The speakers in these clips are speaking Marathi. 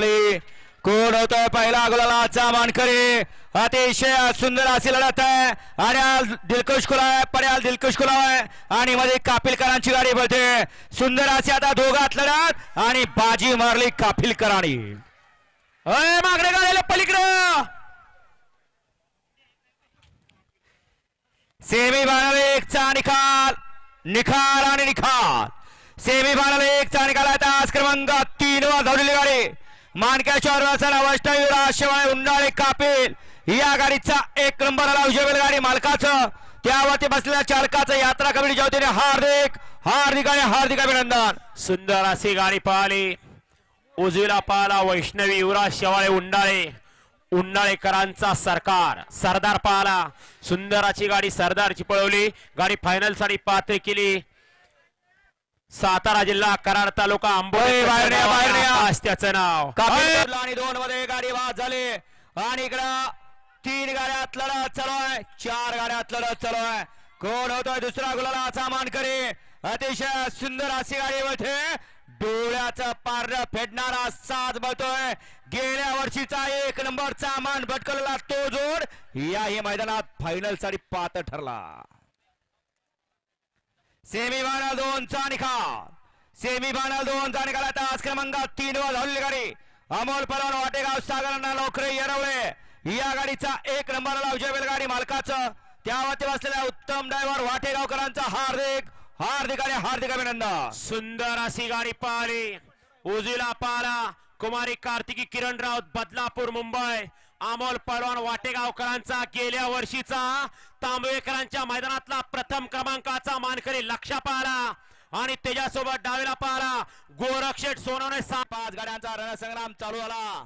पळवली कोण होतोय पहिला गुलालाचा मानकरी अतिशय सुंदर अशी लढत आहे. आणि दिलकुश खुलाय पर्याल दिलकुश खुलाय आणि मध्ये कापिलकरांची गाडी बोलते सुंदर अशी आता दोघात लढत. आणि बाजी मारली कापिलकरांनी अय मागणे गाडीला पलीकडं. सेमी फायनल एक चा निकाल. निकाल आणि निकाल सेमी फायनल एक चा निकाल. आहे तास क्रमांक तीन वर धावलेली गाडी. मानक्याच्या रसना वैष्णवी शिवाय उंडाळे कापेल. या गाडीचा एक नंबर आला उजवेल गाडी मालकाचं. त्यावरती बसलेल्या चालकाचं यात्रा कमिटी वतीने हार्दिक हार्दिक आणि हार्दिक अभिनंदन. सुंदर अशी गाडी पळाली उजवीला पळाला वैष्णवी युवराज शेवाळे उंडाळे उन्हाळेकरांचा सरकार सरदार पाहला. सुंदराची गाडी सरदारची पळवली. गाडी फायनलसाठी पात्र केली. सातारा जिल्हा कराड तालुका. आकाश त्याचं नाव. आणि दोन मध्ये गाडी बाद झाली. आणि इकडं तीन गाड्यात लढत चालू आहे. चार गाड्यात लढत चालू आहे. कोण होतोय दुसरा गुलालाचा मानकरी? अतिशय सुंदर अशी गाडी होते डोळ्याचं पार फेडणारा साज बळतोय. गेल्या वर्षीचा एक नंबरचा मान भटकलेला तो जोड याही मैदानात फायनलसाठी पात्र ठरला. सेमी फायनल दोनचा निकाल. सेमी फायनल दोनचा निकाल आता आज क्रमांक तीन वर धावलेली गाडी अमोल पलवान वाटेगाव सागरांना नोकरी येरवळे या गाडीचा एक नंबरला विजय गाडी मालकाचं. त्यावरती बसलेल्या उत्तम ड्रायव्हर वाटेगावकरांचा हार्दिक हार्दिक आणि हार्दिक अभिनंदन. सुंदर अशी गाडी पाहिली. उजवीला पाला कुमारी कार्तिकी किरण राऊत बदलापूर मुंबई. अमोल पळवान वाटेगावकरांचा गेल्या वर्षीचा तांबवेकरांच्या मैदानातला प्रथम क्रमांकाचा मानकरी लक्षा पाहला आणि त्याच्यासोबत डावीला पाहला गोरक्षेट सोनवणे पाच गाड्यांचा रणसंग्राम चालू झाला.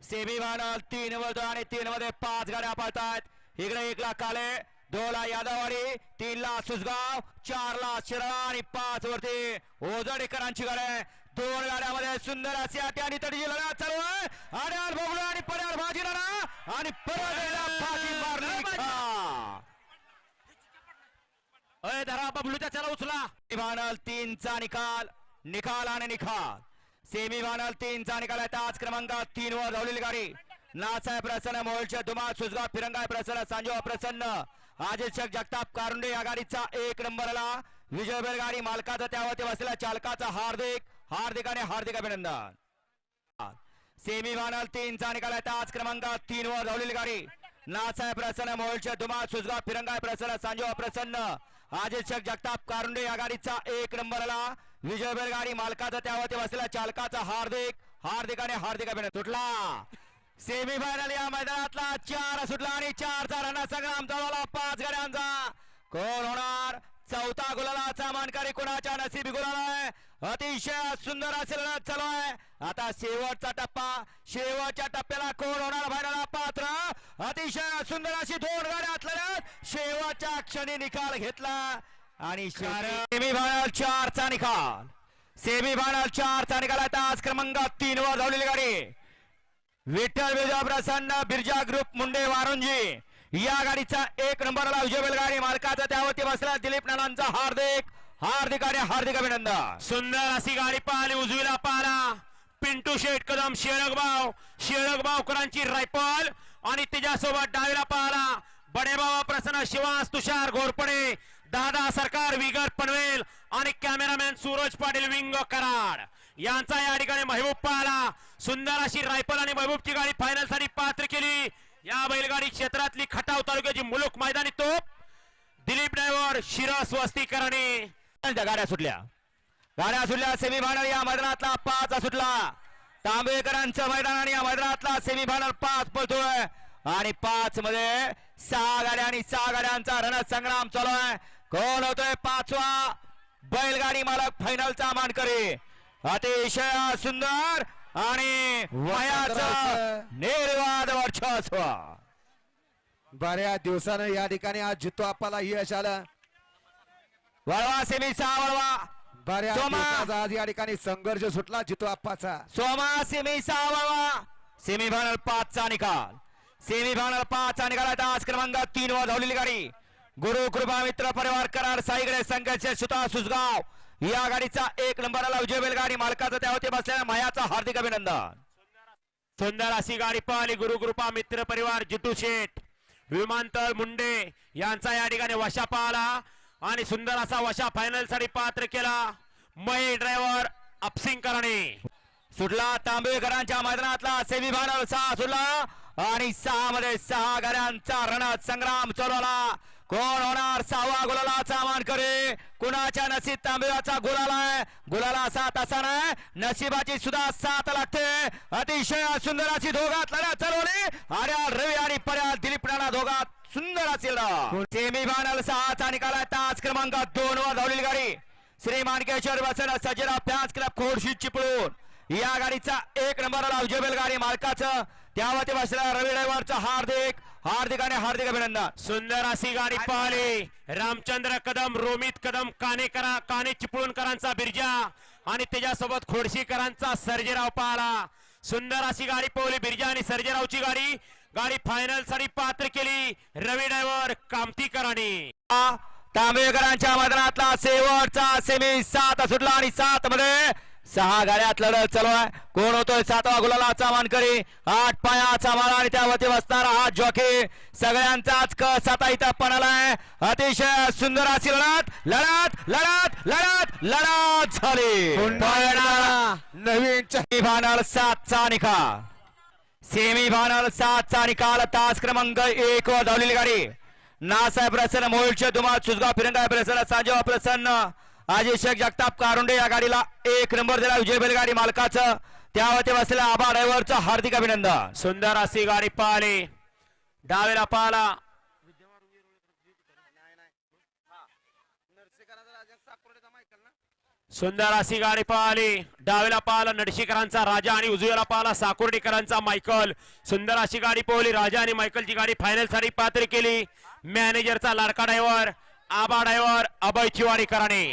सेमी फायनल तीन व दोन आणि तीन मध्ये पाच गाड्या पळतात इकडे एकला काले दोला यादववाडी तीन ला सुसगाव चार ला शिराळा आणि पाच वरती ओजडेकरांची गाड्या दोन गाड्यामध्ये सुंदर अशी अटी आणि तडीची लढत चालू आहे आड्याल बबलू आणि पर्याल भाजी लढा आणि परत धरा बबलूच्या चला उचला. फायनल तीनचा निकाल. निकाल आणि निकाल. सेमी फायनल तीनचा निकाल आहे. ताज क्रमांक तीन वर धावलेली गाडी. नासाय प्रसन्न मोहोळचे धुमाळ सुजगाव फिरंगाय प्रसन्न सांजोबा प्रसन्न. शेख जगताप कारुंडे या गाडीचा एक नंबरला. विजयबेर गाडी मालकाचा त्यावरती बसलेल्या चालकाचा हार्दिक हार्दिक आणि हार्दिक अभिनंदन. सेमी फायनल तीनचा निकाल आहे आज क्रमांक तीन वर धावलेली गाडी. नासाहेब प्रसन्न मोहोळचे धुमा सुजगाव फिरंगाय प्रसन्न सांजो प्रसन्न. आजित शेख जगताप कारुंडे या गाडीचा एक नंबरला. विजय गाडी मालकाचा त्यावरती बसलेला चालकाचा हार्दिक हार्दिक आणि हार्दिक अभिनंदन. सुटला. सेमी फायनल या मैदानातला चार सुटला आणि चारचा रणा संग्राम पाच गाड्यांचा. कोण होणार? चौथा गुलालाचा मानकरी कोणाच्या नसीबी गुलाल आहे? अतिशय सुंदर असे लढत चालू आहे. आता शेवटचा टप्पा. शेवटच्या टप्प्याला कोण होणार? फायनल पात्र. अतिशय सुंदर अशी दोन गाड्यात लढत. शेवटच्या क्षणी निकाल घेतला. आणि सेमी फायनल चारचा निकाल. सेमी फायनल चारचा निकाल तास क्रमांक तीन वर धावलेली गाडी. विठ्ठल विजय प्रसन्न बिरजा ग्रुप मुंडे वारुंजी या गाडीचा एक नंबरला विजय गाडी मालकाचा त्यावरती बसला. दिलीप नानांचा हार्दिक. हार्दिक आणि हार्दिक अभिनंदन. सुंदर अशी गाडी पाहिली उजवीला पाहिला. पिंटू शेठ कदम शेळकबाव शेळकबावकरांची रायफल. आणि तिच्यासोबत डावीला पाहिला. बडेबाबा प्रसन्न शिवास तुषार घोरपडे. दादा सरकार विगर पनवेल. आणि कॅमेरामॅन सूरज पाटील विंग कराड. यांचा या ठिकाणी महबूब पाहिला. सुंदर अशी रायफल आणि महबूबची गाडी फायनलसाठी पात्र केली. या बैलगाडी क्षेत्रातली खटाव तालुक्याची मुलुक मैदानी तोप दिलीप ड्रायव्हर शिरस वस्तीकरणे त्या गाड्या सुटल्या. गाड्या सुटल्या सेमी फायनल या मैदानातला पाच सुटला. तांबेकरांचं मैदान आणि या मैदानातला सेमी फायनल पाच पळतोय. आणि पाच मध्ये सहा गाड्या आणि सहा गाड्यांचा रणसंग्राम चालू आहे. कोण होतोय पाचवा? बैलगाडी मालक फायनलचा मानकरी. अतिशय सुंदर आणि वयाचं निर्वाद वर्चस्व बऱ्याच दिवसानं या ठिकाणी आज जितो आप्पाला यश आलं. वळवा सेमी सहा वळवा. बऱ्याच सोमा. दिवसाचा आज या ठिकाणी संघर्ष सुटला जितो आप्पाचा. सोमा सेमी सहा वळवा. सेमी फायनल पाच चा निकाल. सेमी फायनल पाच चा निकाल. आहे आज क्रमांक तीन वर धावलेली गाडी. गुरु कृपा मित्र परिवार करार साईकडे संघर्ष सुता सुसगाव या गाडीचा एक नंबरला विजय गाडी मालकाचा त्यावरती बसलेल्या मायाचा हार्दिक अभिनंदन. सुंदर अशी गाडी पळाली गुरुकृपा मित्र परिवार जिटू शेठ विमानतळ मुंडे यांचा या ठिकाणी वशा पाहला. आणि सुंदर असा वशा फायनलसाठी पात्र केला. मय ड्रायव्हर अपसिंग करणे. सुटला तांबेकरांच्या मैदानातला सेमी फायनल सहा सुटला. आणि सहा मध्ये सहा गाड्यांचा रणत संग्राम चालवला कोण होणार? सहावा गुलाला सामान करे. कुणाच्या नसीब तांबेचा गुलाला आहे? गुलाला सात असा नशिबाची सुद्धा साथ लागते अतिशय सुंदर अशी दोघात लढत चालवली. आर्या रवी आणि पर्या दिलीप राणा दोघात सुंदर असेल सेमी फायनल सहाचा निकाल आहे तास क्रमांक दोन वर धावलेली गाडी. श्री मानकेश्वर वसन सजेरा फॅन्स क्लब खोडशी चिपळून या गाडीचा एक नंबरला उजेबेल गाडी मालकाचं. त्यावरती बसलेला रवी ड्रायव्हरचं हार्दिक हार्दिक आणि हार्दिक अभिनंदन. सुंदर अशी गाडी पळाली रामचंद्र कदम रोमित कदम कानेकरा काने चिपळूणकरांचा बिरजा आणि त्याच्यासोबत खोडशीकरांचा सर्जेराव पाहला. सुंदर अशी गाडी पळवली बिरजा आणि सर्जेरावची गाडी गाडी फायनलसाठी पात्र केली रवी ड्रायव्हर कामतीकरांनी. तांबेकरांच्या मैदानातला शेवटचा सेमी सात सुटला आणि सात मध्ये सहा गाड्यात लढत चालू आहे कोण होतोय? सातवा गुलालाचा मानकरी आठ पायाचा माळा आणि त्यावरती बसणारा हा जॉकी. सगळ्यांचाच कस आता इथं पणालाय अतिशय सुंदर अशी लढत. लढत लढत लढत लढत झाली. नवीन फायनल सातचा निकाल. सेमी फायनल सातचा निकाल. तास क्रमांक एक वर धावलेली गाडी. नासाहेब प्रसन्न मोहिलचे दुमा सुजगाव फिरंगा प्रसन्न सांजेवा प्रसन्न. आज शेख जगताप कारुंडे या गाडीला एक नंबर दिला विजय बैलगाडी मालकाचं. त्यावरती बसलेल्या आबा ड्रायव्हरचं हार्दिक अभिनंदन. सुंदर अशी गाडी पाहिली. डावेला पाहला. सुंदर अशी गाडी पाहिली. डावेला पाहिला नडशीकरांचा राजा आणि उजव्याला पाहिला साकुर्डीकरांचा मायकल. सुंदर अशी गाडी पोहली. राजा आणि मायकलची गाडी फायनलसाठी पात्र केली. मॅनेजरचा लाडका ड्रायव्हर आबा ड्रायव्हर अभय चिवाडीकरांनी